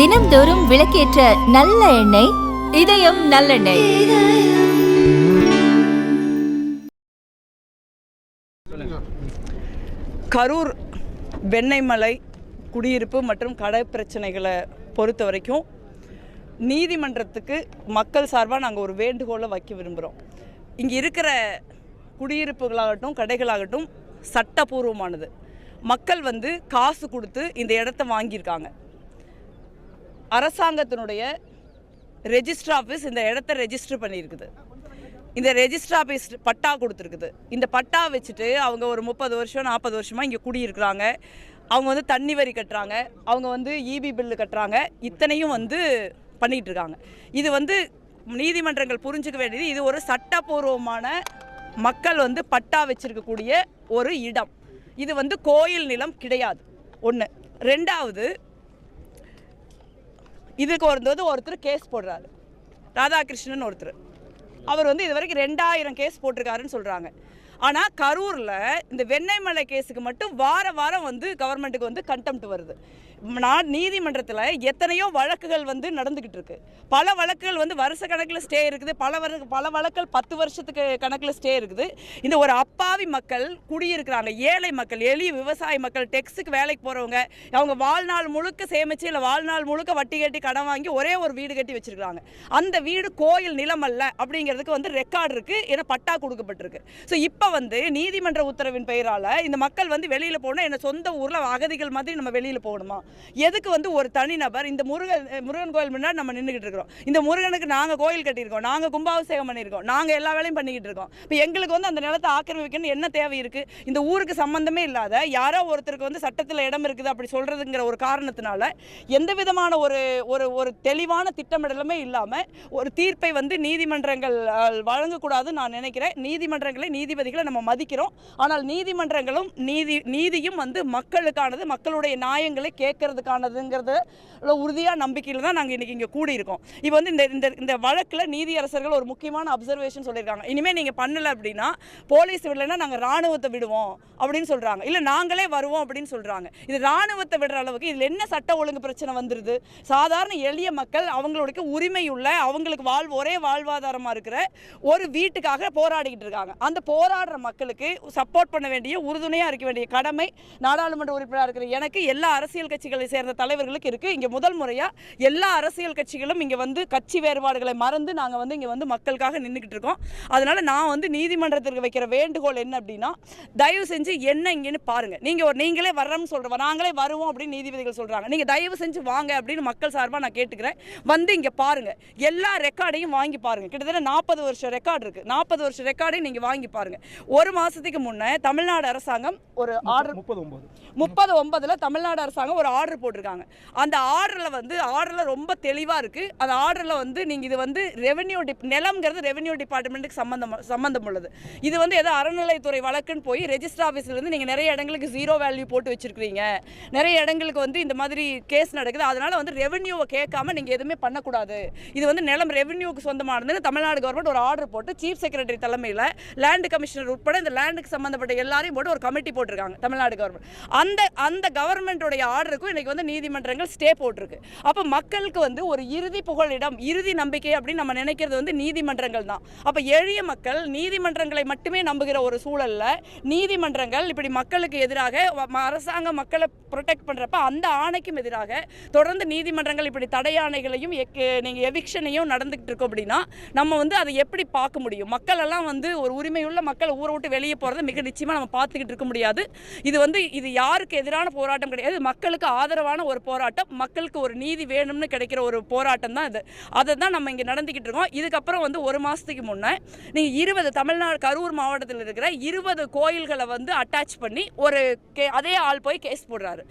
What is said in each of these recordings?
தினம்தோறும் விளக்கேற்ற நல்ல எண்ணெய் இதயம் நல்லெண்ணெய். கரூர் வெண்ணெய்மலை குடியிருப்பு மற்றும் கடை பிரச்சனைகளை பொறுத்த வரைக்கும் நீதிமன்றத்துக்கு மக்கள் சார்பாக நாங்கள் ஒரு வேண்டுகோளை வைக்க விரும்புகிறோம் இங்கே இருக்கிற குடியிருப்புகளாகட்டும் கடைகளாகட்டும் சட்டபூர்வமானது மக்கள் வந்து காசு கொடுத்து இந்த இடத்த வாங்கியிருக்காங்க. அரசாங்கத்தினுடைய ரெஜிஸ்டர் ஆஃபீஸ் இந்த இடத்த ரெஜிஸ்டர் பண்ணியிருக்குது. இந்த ரெஜிஸ்டர் ஆஃபீஸ் பட்டா கொடுத்துருக்குது. இந்த பட்டா வச்சுட்டு அவங்க ஒரு முப்பது வருஷம் நாற்பது வருஷமாக இங்கே குடியிருக்கிறாங்க. அவங்க வந்து தண்ணி வரி கட்டுறாங்க. அவங்க வந்து இபி பில்லு கட்டுறாங்க. இத்தனையும் வந்து பண்ணிகிட்டு இருக்காங்க இது வந்து நீதிமன்றங்கள் புரிஞ்சுக்க வேண்டியது இது ஒரு சட்டபூர்வமான மக்கள் வந்து பட்டா வச்சிருக்கக்கூடிய ஒரு இடம். இது வந்து கோயில் நிலம் கிடையாது. ஒன்று ரெண்டாவது இதுக்கு வந்து ஒருத்தர் கேஸ் போடுறாரு. ராதாகிருஷ்ணன் ஒருத்தர். அவர் வந்து இது வரைக்கும் ரெண்டாயிரம் கேஸ் போட்டிருக்காருன்னு சொல்கிறாங்க ஆனால் கரூரில் இந்த வெண்ணெய்மலை கேஸுக்கு மட்டும் வார வாரம் வந்து கவர்மெண்ட்டுக்கு வந்து கண்டெம்ட் வருது. நான் நீதிமன்றத்தில் எத்தனையோ வழக்குகள் வந்து நடந்துக்கிட்டு இருக்கு. பல வழக்குகள் வந்து வருஷ கணக்கில் ஸ்டே இருக்குது. பல வர பல வழக்குகள் பத்து வருஷத்துக்கு கணக்கில் ஸ்டே இருக்குது. இந்த ஒரு அப்பாவி மக்கள் குடியிருக்கிறாங்க. ஏழை மக்கள் எளிய விவசாய மக்கள் டெக்ஸுக்கு வேலைக்கு போகிறவங்க அவங்க வாழ்நாள் முழுக்க சேமித்து இல்லை வாழ்நாள் முழுக்க வட்டி கட்டி கடன் வாங்கி ஒரே ஒரு வீடு கட்டி வச்சுருக்கிறாங்க. அந்த வீடு கோயில் நிலம் அல்ல அப்படிங்கிறதுக்கு வந்து ரெக்கார்டு இருக்குது ஏன்னா பட்டா கொடுக்கப்பட்டிருக்கு. ஸோ இப்போ வந்து நீதிமன்ற உத்தரவின் பெயரால் இந்த மக்கள் வந்து வெளியில் போனால் என்ன சொந்த ஊரில் அகதிகள் மாதிரி நம்ம வெளியில் போகணுமா? எதுக்கு வந்து ஒரு தனிநபர் இந்த முருகன் முருகன் கோயில் முன்னாடி நம்ம நின்றுக்கிட்டு இருக்கிறோம். இந்த முருகனுக்கு நாங்கள் கோயில் கட்டியிருக்கோம் நாங்கள் கும்பாபிஷேகம் பண்ணியிருக்கோம் நாங்கள் எல்லா வேலையும் பண்ணிக்கிட்டு இருக்கோம். இப்போ எங்களுக்கு வந்து அந்த நிலத்தை ஆக்கிரமிக்கணும்னு என்ன தேவை இருக்குது இந்த ஊருக்கு சம்மந்தமே இல்லாத யாரோ ஒருத்தருக்கு வந்து சட்டத்தில் இடம் இருக்குது அப்படி சொல்கிறதுங்கிற ஒரு காரணத்தினால எந்த விதமான ஒரு ஒரு ஒரு தெளிவான திட்டமிடலுமே இல்லாமல் ஒரு தீர்ப்பை வந்து நீதிமன்றங்கள் வழங்கக்கூடாதுன்னு நான் நினைக்கிறேன். நீதிமன்றங்களை நீதிபதிகளை நம்ம மதிக்கிறோம். ஆனால் நீதிமன்றங்களும் நீதி நீதியும் வந்து மக்களுக்கானது மக்களுடைய நியாயங்களை கேட்கறதுக்கானதுங்கிறது உறுதியாக நம்பிக்கையில் தான் நாங்கள் இன்றைக்கி இங்கே கூடியிருக்கோம். இப்போ வந்து இந்த இந்த இந்த வழக்கில் நீதியரசர்கள் ஒரு முக்கியமான அப்சர்வேஷன் சொல்லியிருக்காங்க. இனிமேல் நீங்கள் பண்ணலை அப்படின்னா போலீஸ் விடலைன்னா நாங்கள் ராணுவத்தை விடுவோம் அப்படின்னு சொல்கிறாங்க இல்லை நாங்களே வருவோம் அப்படின்னு சொல்கிறாங்க இது ராணுவத்தை விடுற அளவுக்கு இதில் என்ன சட்ட ஒழுங்கு பிரச்சனை வந்துடுது சாதாரண எளிய மக்கள் அவங்களுடைய உரிமை உள்ள அவங்களுக்கு வாழ் ஒரே வாழ்வாதாரமாக இருக்கிற ஒரு வீட்டுக்காக போராடிக்கிட்டு இருக்காங்க. அந்த போராடுற மக்களுக்கு சப்போர்ட் பண்ண வேண்டிய உறுதுணையாக இருக்க வேண்டிய கடமை நாடாளுமன்ற உறுப்பினராக இருக்கிற எனக்கு எல்லா அரசியல் கட்சிகளை சேர்ந்த தலைவர்களுக்கு இருக்குது இங்கே முதல் முறையாக எல்லா அரசியல் கட்சிகளும் இங்கே வந்து கட்சி வேறுபாடுகளை மறந்து நாங்கள் வந்து இங்கே வந்து மக்களுக்காக நின்றுக்கிட்டு இருக்கோம். அதனால் நான் வந்து நீதிமன்றத்திற்கு வைக்கிற வேண்டுகோள் என்ன அப்படின்னா தயவு செஞ்சு என்ன இங்கேன்னு பாருங்கள் நீங்கள் ஒரு நீங்களே வர்றோம்னு சொல்கிறோம் நாங்களே வருவோம் அப்படின்னு நீதிபதிகள் சொல்கிறாங்க நீங்கள் தயவு செஞ்சு வாங்க அப்படின்னு மக்கள் சார்பாக நான் கேட்டுக்கிறேன். வந்து இங்கே பாருங்கள் எல்லா ரெக்கார்டையும் வாங்கி பாருங்கள் கிட்டத்தட்ட நாற்பது வருஷம் ரெக்கார்டு இருக்குது நாற்பது வருஷம் ரெக்கார்டையும் நீங்கள் வாங்கி பாருங்கள் ஒரு மாதத்துக்கு முன்னே தமிழ்நாடு அரசாங்கம் ஒரு ஆர்டர் முப்பது ஒன்பது. முப்பது ஒன்பதுல தமிழ்நாடு அரசாங்கம் ஒரு ஆர்டர் போட்டிருக்காங்க. அந்த ஆர்டரில் வந்து ஆர்டரில் ரொம்ப தெளிவாக இருக்குது அந்த ஆர்டரில் வந்து நீங்கள் இது வந்து ரெவென்யூ டிப் நிலம்ங்கிறது ரெவென்யூ டிபார்ட்மெண்ட்டுக்கு சம்மந்தம் சம்மந்தம் உள்ளது. இது வந்து ஏதோ அறநிலைத்துறை வழக்குன்னு போய் ரெஜிஸ்டர் ஆஃபீஸ்லேருந்து நீங்கள் நிறைய இடங்களுக்கு ஜீரோ வேல்யூ போட்டு வச்சுருக்கிறீங்க. நிறைய இடங்களுக்கு வந்து இந்த மாதிரி கேஸ் நடக்குது. அதனால் வந்து ரெவென்யூவை கேட்காம நீங்கள் எதுவுமே பண்ணக்கூடாது. இது வந்து நிலம் ரெவென்யூக்கு சொந்தமானதுன்னு தமிழ்நாடு கவர்மெண்ட் ஒரு ஆர்டர் போட்டு சீஃப் செக்ரட்டரி தலைமையில் லேண்டு கமிஷனர் உட்பட இந்த லேண்டுக்கு சம்மந்தப்பட்ட எல்லாரையும் போட்டு ஒரு கமிட்டி போட்டிருக்காங்க தமிழ்நாடு கவர்மெண்ட் அந்த அந்த கவர்மெண்ட்டுடைய ஆர்டருக்கும் இன்னைக்கு வந்து நீதிமன்றங்கள் ஸ்டே போட்டிருக்கு. அப்போ மக்களுக்கு வந்து ஒரு இறுதி புகழிடம் இறுதி நம்பிக்கை அப்படின்னு நம்ம நினைக்கிறது வந்து நீதிமன்றங்கள் தான். அப்போ எளிய மக்கள் நீதிமன்றங்களை மட்டுமே நம்புகிற ஒரு சூழலில் நீதிமன்றங்கள் இப்படி மக்களுக்கு எதிராக ம- அரசாங்கம் மக்களை ப்ரொடெக்ட் பண்ணுறப்ப அந்த ஆணைக்கும் எதிராக தொடர்ந்து நீதிமன்றங்கள் இப்படி தடை ஆணைகளையும் நீங்கள் எவிக்ஷனையும் நடந்துக்கிட்டு இருக்கோம் அப்படின்னா நம்ம வந்து அதை எப்படி பார்க்க முடியும்? மக்களெல்லாம் வந்து ஒரு உரிமையுள்ள மக்கள் ஊரை விட்டு வெளியே போகிறத மிக நிச்சயமாக நம்ம பார்த்துக்கிட்டு இருக்க முடியாது. இது வந்து இது யாருக்கு எதிரான போராட்டம் கிடையாது. மக்களுக்கு ஆதரவான ஒரு போராட்டம் மக்களுக்கு ஒரு நீதி வேணும்னு கிடைக்கிற ஒரு போராட்டம் தான் இது. அதை தான் நம்ம இங்கே நடந்துக்கிட்டு இருக்கோம். இதுக்கப்புறம் வந்து ஒரு மாதத்துக்கு முன்னே நீங்கள் இருபது தமிழ்நாடு கரூர் மாவட்டத்தில் இருக்கிற இருபது கோயில்களை வந்து அட்டாச் பண்ணி ஒரு கே அதே ஆள் போய் கேஸ் போடுறாரு.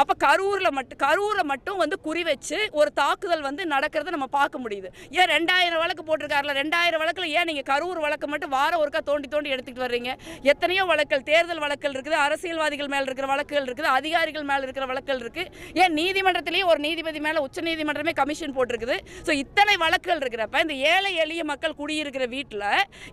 அப்போ கரூரில் மட்டும் கரூரில் மட்டும் வந்து குறி வச்சு ஒரு தாக்குதல் வந்து நடக்கிறத நம்ம பார்க்க முடியுது. ஏன் ரெண்டாயிரம் வழக்கு போட்டிருக்காருல? ரெண்டாயிரம் வழக்கில் ஏன் நீங்கள் கரூர் வழக்கு மட்டும் வாரம் ஒருக்கா தோண்டி தோண்டி எடுத்துக்கிட்டு வர்றீங்க? எத்தனையோ வழக்கள் தேர்தல் வழக்கள் இருக்குது அரசியல்வாதிகள் மேல் இருக்கிற வழக்குகள் இருக்குது அதிகாரிகள் மேல் இருக்கிற வழக்குகள் இருக்கு ஏன் நீதிமன்றத்திலேயே ஒரு நீதிபதி மேலே உச்ச நீதிமன்றமே கமிஷன் போட்டிருக்குது. ஸோ இத்தனை வழக்குகள் இருக்கிறப்ப இந்த ஏழை எளிய மக்கள் குடியிருக்கிற வீட்டில்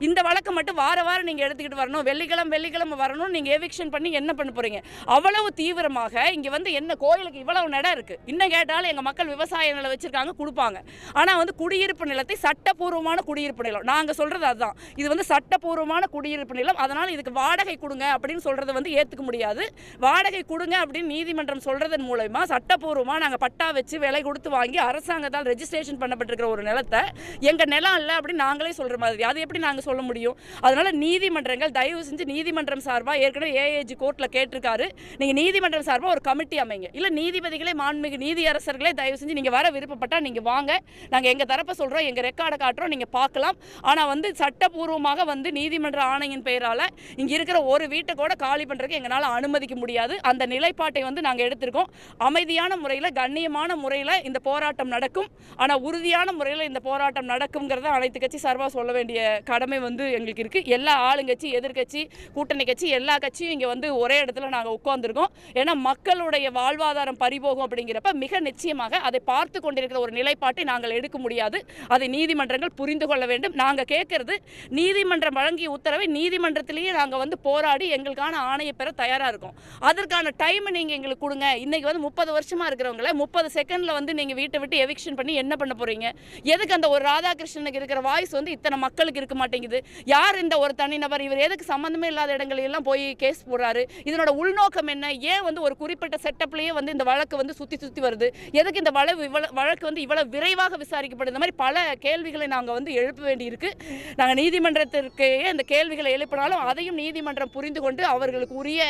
இந்த வழக்கு மட்டும் வார வாரம் நீங்கள் எடுத்துக்கிட்டு வரணும். வெள்ளிக்கிழமை வெள்ளிக்கிழமை வரணும் நீங்கள் எவிக்ஷன் பண்ணி என்ன பண்ண போகிறீங்க அவ்வளவு தீவிரமாக இங்கே வந்து என்ன கோயிலுக்கு இவ்வளவு நிலம் இருக்குது இன்னும் கேட்டாலும் எங்கள் மக்கள் விவசாய நிலம் வச்சுருக்காங்க கொடுப்பாங்க. ஆனால் வந்து குடியிருப்பு நிலத்தை சட்டப்பூர்வமான குடியிருப்பு நிலம். நாங்கள் சொல்கிறது அதுதான் இது வந்து சட்டப்பூர்வமான குடியிருப்பு நிலம். அதனால் இதுக்கு வாடகை கொடுங்க அப்படின்னு சொல்றதை வந்து ஏற்றுக்க முடியாது. வாடகை கொடுங்க அப்படின்னு நீதிமன்றம் சொல்றதன் மூலயமா சட்டப்பூர்வமாக நாங்கள் பட்டா வச்சு விலை கொடுத்து வாங்கி அரசாங்கத்தால் ரெஜிஸ்ட்ரேஷன் பண்ணப்பட்டிருக்கிற ஒரு நிலத்தை எங்கள் நிலம் இல்லை அப்படின்னு நாங்களே சொல்கிற மாதிரி அது எப்படி நாங்கள் சொல்ல முடியும்? அதனால் நீதிமன்றங்கள் தயவு செஞ்சு நீதிமன்றம் சார்பாக ஏற்கனவே ஏஏஜி கோர்ட்டில் கேட்டிருக்காரு. நீங்கள் நீதிமன்றம் சார்பாக ஒரு கமிட்டி அமைங்க. இல்லை நீதிபதிகளே மாண்புமிகு நீதியரசர்களே தயவு செஞ்சு நீங்கள் வர விருப்பப்பட்டால் நீங்கள் வாங்க. நாங்கள் எங்கள் தரப்பை சொல்கிறோம் எங்கள் ரெக்கார்டை காட்டுறோம் நீங்கள் பார்க்கலாம். ஆனால் வந்து சட்டபூர்வமாக வந்து நீதிமன்ற ஆணையின் பெயரால் இங்கே இருக்கிற ஒரு வீட்டை கூட காலி பண்ணுறதுக்கு எங்களால் அனுமதிக்க முடியாது. அந்த நிலைப்பாட்டை வந்து நாங்கள் எடுத்திருக்கோம். அமைதியான முறையில் கண்ணியமான முறையில் இந்த போராட்டம் நடக்கும். ஆனால் உறுதியான முறையில் இந்த போராட்டம் நடக்குங்கிறத அனைத்து கட்சி சார்பாக சொல்ல வேண்டிய கடமை வந்து எங்களுக்கு இருக்குது எல்லா ஆளுங்கட்சி எதிர்கட்சி கூட்டணி கட்சி எல்லா கட்சியும் இங்கே வந்து ஒரே இடத்துல நாங்கள் உட்காந்துருக்கோம் ஏன்னா மக்களுடைய வாழ்வாதாரம் பறிபோகும் அப்படிங்கிறப்ப மிக நிச்சயமாக அதை பார்த்து கொண்டிருக்கிற ஒரு நிலைப்பாட்டை நாங்கள் எடுக்க முடியாது. அதை நீதிமன்றங்கள் புரிந்து கொள்ள வேண்டும். நாங்கள் கேட்கறது நீதிமன்றம் வழங்கிய உத்தரவை நீதிமன்றத்திலேயே நாங்கள் வந்து போராடி எங்களுக்கான ஆணையை பெற தயாராக இருக்கோம். அதற்கான டைம் நீங்கள் எங்களுக்கு கொடுங்க. இன்னைக்கு வந்து முப்பது வருஷமா இருக்கிறவங்கள முப்பது செகண்ட்ல வந்து நீங்க வீட்டை விட்டு எவிக்ஷன் பண்ணி என்ன பண்ண போறீங்க? எதுக்கு அந்த ஒரு ராதாகிருஷ்ணனுக்கு இருக்கிற வாய்ஸ் வந்து இத்தனை மக்களுக்கு இருக்க மாட்டேங்குது? யார் இந்த ஒரு தனிநபர்? இவர் எதுக்கு சம்மந்தமே இல்லாத இடங்கள் எல்லாம் போய் கேஸ் போடுறாரு? இதனோட உள்நோக்கம் என்ன? ஏன் வந்து ஒரு குறிப்பிட்ட செட்டப்லயே வந்து இந்த வழக்கு வந்து சுத்தி சுத்தி வருது? எதுக்கு இந்த வழக்கு இவ்வளவு வழக்கு வந்து இவ்வளவு விரைவாக விசாரிக்கப்படுது? இந்த மாதிரி பல கேள்விகளை நாங்க வந்து எழுப்ப வேண்டி இருக்கு நாங்க நீதிமன்றத்திற்கு இந்த கேள்விகளை எழுப்பினாலும் அதையும் நீதிமன்றம் புரிந்து கொண்டு அவர்களுக்கு உரிய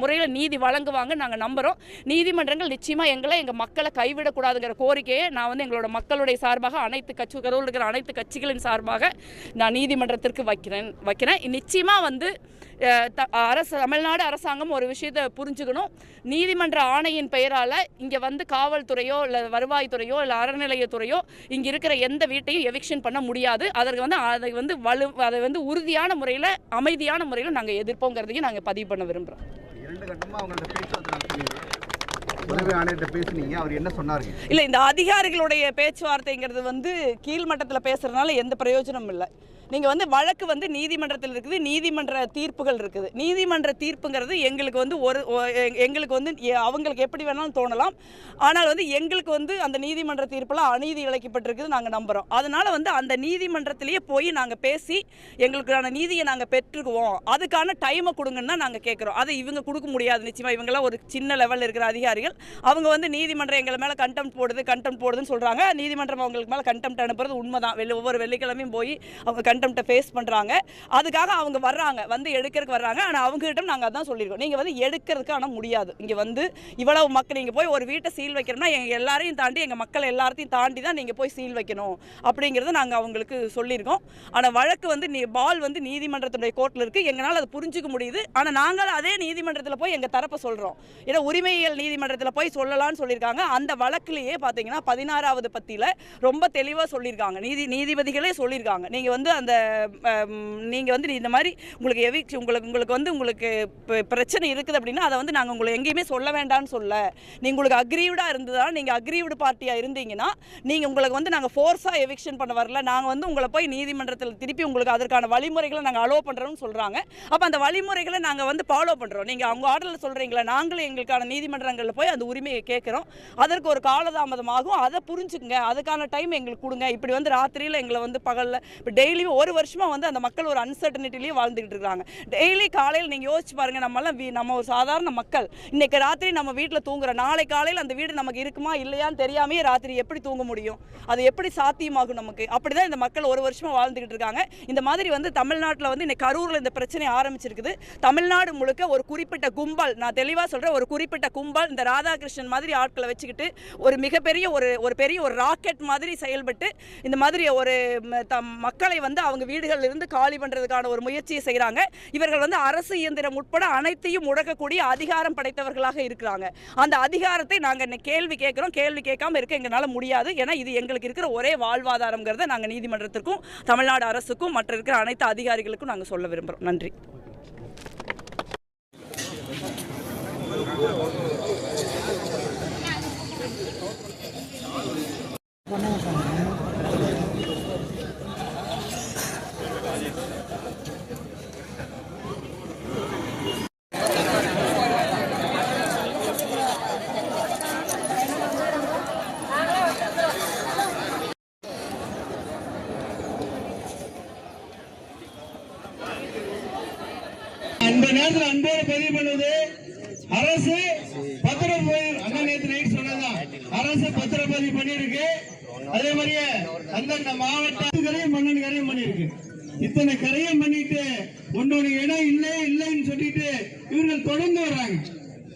முறையில் நீதி வழங்குவாங்க நாங்கள் நம்புகிறோம் நீதிமன்றங்கள் நிச்சயமாக எங்களை எங்கள் மக்களை கைவிடக்கூடாதுங்கிற கோரிக்கையை நான் வந்து எங்களோட மக்களுடைய சார்பாக அனைத்து கட்சி கருவில் இருக்கிற அனைத்து கட்சிகளின் சார்பாக நான் நீதிமன்றத்திற்கு வைக்கிறேன் வைக்கிறேன். நிச்சயமாக வந்து த- அரசு தமிழ்நாடு அரசாங்கம் ஒரு விஷயத்தை புரிஞ்சுக்கணும். நீதிமன்ற ஆணையின் பெயரால் இங்கே வந்து காவல்துறையோ இல்லை வருவாய்த்துறையோ இல்லை அறநிலையத்துறையோ இங்கே இருக்கிற எந்த வீட்டையும் எவிக்ஷன் பண்ண முடியாது. அதற்கு வந்து அதை வந்து வலு அதை வந்து உறுதியான முறையில் அமைதியான முறையில் நாங்கள் எதிர்ப்போங்கிறதையும் நாங்கள் பதிவு பண்ண விரும்புகிறோம் இரண்டு கட்டமாக அவங்கள்ட்ட பேச்சுவார்த்தை உதவி ஆணையர்கிட்ட பேசுனீங்க அவர் என்ன சொன்னாருங்க? இல்லை இந்த அதிகாரிகளுடைய பேச்சுவார்த்தைங்கிறது வந்து கீழ்மட்டத்தில் பேசுறதுனால எந்த பிரயோஜனமும் இல்லை. நீங்கள் வந்து வழக்கு வந்து நீதிமன்றத்தில் இருக்குது நீதிமன்ற தீர்ப்புகள் இருக்குது. நீதிமன்ற தீர்ப்புங்கிறது எங்களுக்கு வந்து ஒரு ஒ- எ- எங்களுக்கு வந்து எ- அவங்களுக்கு எப்படி வேணாலும் தோணலாம். ஆனால் வந்து எங்களுக்கு வந்து அந்த நீதிமன்ற தீர்ப்பில் அநீதி இழைக்கப்பட்டிருக்குது நாங்கள் நம்புகிறோம் அதனால் வந்து அந்த நீதிமன்றத்திலேயே போய் நாங்கள் பேசி எங்களுக்கான நீதியை நாங்கள் பெற்றுக்குவோம். அதுக்கான டைமை கொடுங்கன்னு தான் நாங்கள் கேட்குறோம் அதை இவங்க கொடுக்க முடியாது நிச்சயமாக இவங்கெல்லாம் ஒரு சின்ன லெவலில் இருக்கிற அதிகாரிகள். அவங்க வந்து நீதிமன்றம் எங்களை மேலே கண்டெம்ட் போடுது கண்டெம்ட் போடுதுன்னு சொல்கிறாங்க நீதிமன்றம் அவங்களுக்கு மேலே கண்டெம்ட் அனுப்புறது உண்மைதான். வெளி ஒவ்வொரு வெள்ளிக்கிழமையும் போய் அவங்க கண்டெம்ட்டை ஃபேஸ் பண்ணுறாங்க அதுக்காக அவங்க வர்றாங்க. வந்து எடுக்கிறதுக்கு வர்றாங்க. ஆனால் அவங்ககிட்ட நாங்கள் அதான் சொல்லியிருக்கோம். நீங்கள் வந்து எடுக்கிறதுக்கு ஆனால் முடியாது. இங்கே வந்து இவ்வளவு மக்கள் நீங்கள் போய் ஒரு வீட்டை சீல் வைக்கிறோம்னா எங்கள் எல்லாரையும் தாண்டி எங்கள் மக்கள் எல்லாத்தையும் தாண்டி தான் நீங்கள் போய் சீல் வைக்கணும். அப்படிங்கிறத நாங்கள் அவங்களுக்கு சொல்லியிருக்கோம். ஆனால் வழக்கு வந்து நீ பால் வந்து நீதிமன்றத்துடைய கோர்ட்டில் இருக்குது எங்களால் அதை புரிஞ்சுக்க முடியுது. ஆனால் நாங்கள் அதே நீதிமன்றத்தில் போய் எங்கள் தரப்பை சொல்கிறோம் ஏன்னா உரிமையியல் நீதிமன்றத்தில் போய் சொல்லலாம்னு சொல்லியிருக்காங்க. அந்த வழக்குலேயே பார்த்தீங்கன்னா பதினாறாவது பத்தியில் ரொம்ப தெளிவாக சொல்லியிருக்காங்க. நீதி நீதிபதிகளே சொல்லியிருக்காங்க. நீங்கள் வந்து அந்த நீங்கள் வந்து இந்த மாதிரி உங்களுக்கு எவி உங்களுக்கு உங்களுக்கு வந்து உங்களுக்கு பிரச்சனை இருக்குது அப்படின்னா அதை வந்து நாங்கள் உங்களை எங்கேயுமே சொல்ல வேண்டாம்னு சொல்ல. நீங்கள் உங்களுக்கு அக்ரீவ்டாக இருந்ததால் நீங்கள் அக்ரீவ்டு பார்ட்டியாக இருந்தீங்கன்னா நீங்கள் உங்களுக்கு வந்து நாங்கள் ஃபோர்ஸாக எவிக்ஷன் பண்ண வரல. நாங்கள் வந்து உங்களை போய் நீதிமன்றத்தில் திருப்பி உங்களுக்கு அதற்கான வழிமுறைகளை நாங்கள் அலோவ் பண்ணுறோம்னு சொல்கிறாங்க அப்போ அந்த வழிமுறைகளை நாங்கள் வந்து ஃபாலோ பண்ணுறோம் நீங்கள் அவங்க ஆர்டரில் சொல்கிறீங்களா நாங்களும் எங்களுக்கான நீதிமன்றங்களில் போய் அந்த உரிமையை கேட்குறோம். அதற்கு ஒரு காலதாமதமாகும். அதை புரிஞ்சுக்குங்க. அதுக்கான டைம் எங்களுக்கு கொடுங்க. இப்படி வந்து ராத்திரியில் எங்களை வந்து பகலில் இப்போ டெய்லியும் ஒரு வருஷமாக வந்து அந்த மக்கள் ஒரு அன்சர்டனிட்டிலேயே வாழ்ந்துக்கிட்டு இருக்காங்க டெய்லி காலையில் நீங்கள் யோசிச்சு பாருங்கள் நம்மளாம் வீ- நம்ம ஒரு சாதாரண மக்கள். இன்றைக்கி ராத்திரி நம்ம வீட்டில் தூங்குறோம். நாளை காலையில் அந்த வீடு நமக்கு இருக்குமா இல்லையான்னு தெரியாமையே ராத்திரி எப்படி தூங்க முடியும்? அது எப்படி சாத்தியமாகும் நமக்கு? அப்படிதான் இந்த மக்கள் ஒரு வருஷமாக வாழ்ந்துக்கிட்டு இருக்காங்க. இந்த மாதிரி வந்து தமிழ்நாட்டில் வந்து இன்னைக்கு கரூரில் இந்த பிரச்சனை ஆரம்பிச்சிருக்குது. தமிழ்நாடு முழுக்க ஒரு குறிப்பிட்ட கும்பல் நான் தெளிவாக சொல்கிறேன் ஒரு குறிப்பிட்ட கும்பல் இந்த ராதாகிருஷ்ணன் மாதிரி ஆட்களை வச்சுக்கிட்டு ஒரு மிகப்பெரிய ஒரு ஒரு பெரிய ஒரு ராக்கெட் மாதிரி செயல்பட்டு இந்த மாதிரி ஒரு தம் மக்களை வந்து அவங்க வீடுகளில் இருந்து காலி பண்ணுறதுக்கான ஒரு முயற்சியை செய்கிறாங்க இவர்கள் வந்து அரசு இயந்திரம் உட்பட அனைத்தையும் முடக்கக்கூடிய அதிகாரம் படைத்தவர்களாக இருக்கிறாங்க. அந்த அதிகாரத்தை நாங்கள் கேள்வி கேட்குறோம். கேள்வி கேட்காம இருக்க எங்களால் முடியாது. ஏன்னா இது எங்களுக்கு இருக்கிற ஒரே வாழ்வாதாரங்கிறத நாங்கள் நீதிமன்றத்திற்கும் தமிழ்நாடு அரசுக்கும் மற்ற இருக்கிற அனைத்து அதிகாரிகளுக்கும் நாங்கள் சொல்ல விரும்புகிறோம் நன்றி அந்த நேரத்துல அன்போடு பதிவு பண்ணுவது அரசு பத்திரப்பதிவு அண்ணா நேற்று நைட் சொன்னதான் அரசு பத்திரப்பதிவு பண்ணியிருக்கு. அதே மாதிரியே அந்தந்த மாவட்ட கரையும் பன்னெண்டு கரையும் பண்ணியிருக்கு. இத்தனை கரையும் பண்ணிட்டு ஒன்னொரு இடம் இல்லை இல்லைன்னு சொல்லிட்டு இவர்கள் தொடர்ந்து வர்றாங்க.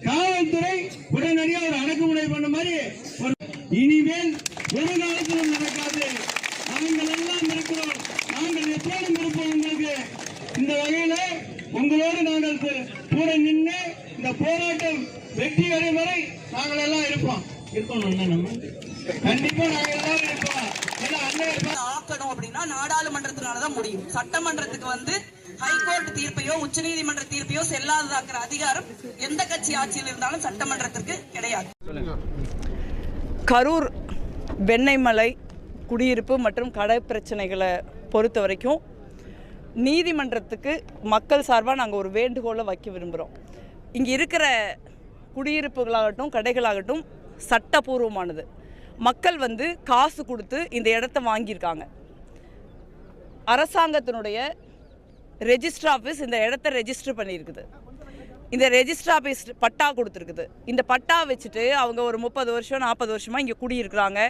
காவல்துறை உடனடியாக ஒரு அடக்குமுறை பண்ண மாதிரி இனிமேல் ஒரு காலத்திலும் நடக்காது நாங்கள் எல்லாம் இருக்கிறோம் நாங்கள் எப்போதும் இருப்போம் உங்களுக்கு இந்த வகையில உங்களோடு நாங்கள் கு- கூட நின்று இந்த போராட்டம் வெற்றி அடையும் வரை நாங்கள் எல்லாம் இருப்போம் இருப்போம் அண்ணா நம்ம கண்டிப்பா நாங்கள் எல்லாரும் இருப்போம். ஏன்னா அண்ணன் இருப்பா ஆக்கணும் அப்படின்னா நாடாளுமன்றத்தினால தான் முடியும். சட்டமன்றத்துக்கு வந்து ஹைகோர்ட் தீர்ப்பையோ உச்சநீதிமன்ற தீர்ப்பையோ செல்லாததாக்குற அதிகாரம் எந்த கட்சி ஆட்சியில் இருந்தாலும் சட்டமன்றத்திற்கு கிடையாது. கரூர் வெண்ணெய்மலை குடியிருப்பு மற்றும் கடை பிரச்சனைகளை பொறுத்த வரைக்கும் நீதிமன்றத்துக்கு மக்கள் சார்பாக நாங்கள் ஒரு வேண்டுகோளை வைக்க விரும்புகிறோம் இங்கே இருக்கிற குடியிருப்புகளாகட்டும் கடைகளாகட்டும் சட்டபூர்வமானது. மக்கள் வந்து காசு கொடுத்து இந்த இடத்த வாங்கியிருக்காங்க. அரசாங்கத்தினுடைய ரெஜிஸ்டர் ஆஃபீஸ் இந்த இடத்த ரெஜிஸ்டர் பண்ணியிருக்குது. இந்த ரெஜிஸ்டர் ஆஃபீஸ் பட்டா கொடுத்துருக்குது. இந்த பட்டா வச்சுட்டு அவங்க ஒரு முப்பது வருஷம் நாற்பது வருஷமாக இங்கே குடியிருக்கிறாங்க.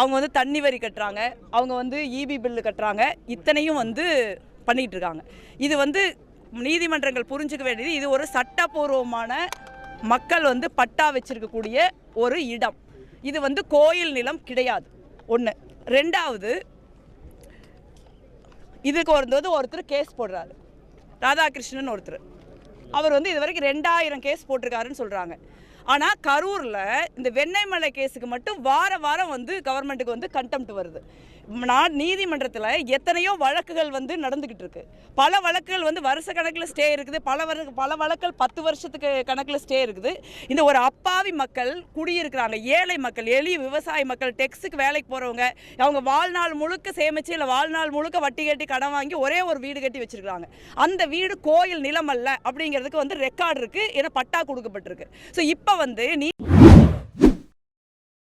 அவங்க வந்து தண்ணி வரி கட்டுறாங்க. அவங்க வந்து இபி பில்லு கட்டுறாங்க. இத்தனையும் வந்து பண்ணிகிட்டு இருக்காங்க. இது வந்து நீதிமன்றங்கள் புரிஞ்சுக்க வேண்டியது இது ஒரு சட்டப்பூர்வமான மக்கள் வந்து பட்டா வச்சிருக்கக்கூடிய ஒரு இடம். இது வந்து கோயில் நிலம் கிடையாது. ஒன்று ரெண்டாவது இதுக்கு வந்து ஒருத்தர் கேஸ் போடுறாரு. ராதாகிருஷ்ணன் ஒருத்தர். அவர் வந்து இது வரைக்கும் ரெண்டாயிரம் கேஸ் போட்டிருக்காருன்னு சொல்கிறாங்க ஆனால் கரூரில் இந்த வெண்ணெய்மலை கேஸுக்கு மட்டும் வார வாரம் வந்து கவர்மெண்ட்டுக்கு வந்து கண்டெம்ட் வருது. நான் நீதிமன்றத்தில் எத்தனையோ வழக்குகள் வந்து நடந்துக்கிட்டு இருக்கு. பல வழக்குகள் வந்து வருஷ கணக்கில் ஸ்டே இருக்குது. பல வர பல வழக்குகள் பத்து வருஷத்துக்கு கணக்கில் ஸ்டே இருக்குது. இந்த ஒரு அப்பாவி மக்கள் குடியிருக்கிறாங்க. ஏழை மக்கள் எளிய விவசாய மக்கள் டெக்ஸுக்கு வேலைக்கு போகிறவங்க அவங்க வாழ்நாள் முழுக்க சேமிச்சு இல்லை வாழ்நாள் முழுக்க வட்டி கட்டி கடன் வாங்கி ஒரே ஒரு வீடு கட்டி வச்சிருக்காங்க அந்த வீடு கோயில் நிலம் அல்ல அப்படிங்கிறதுக்கு வந்து ரெக்கார்டு இருக்குது ஏன்னா பட்டா கொடுக்கப்பட்டிருக்கு. ஸோ இப்போ வந்து நீ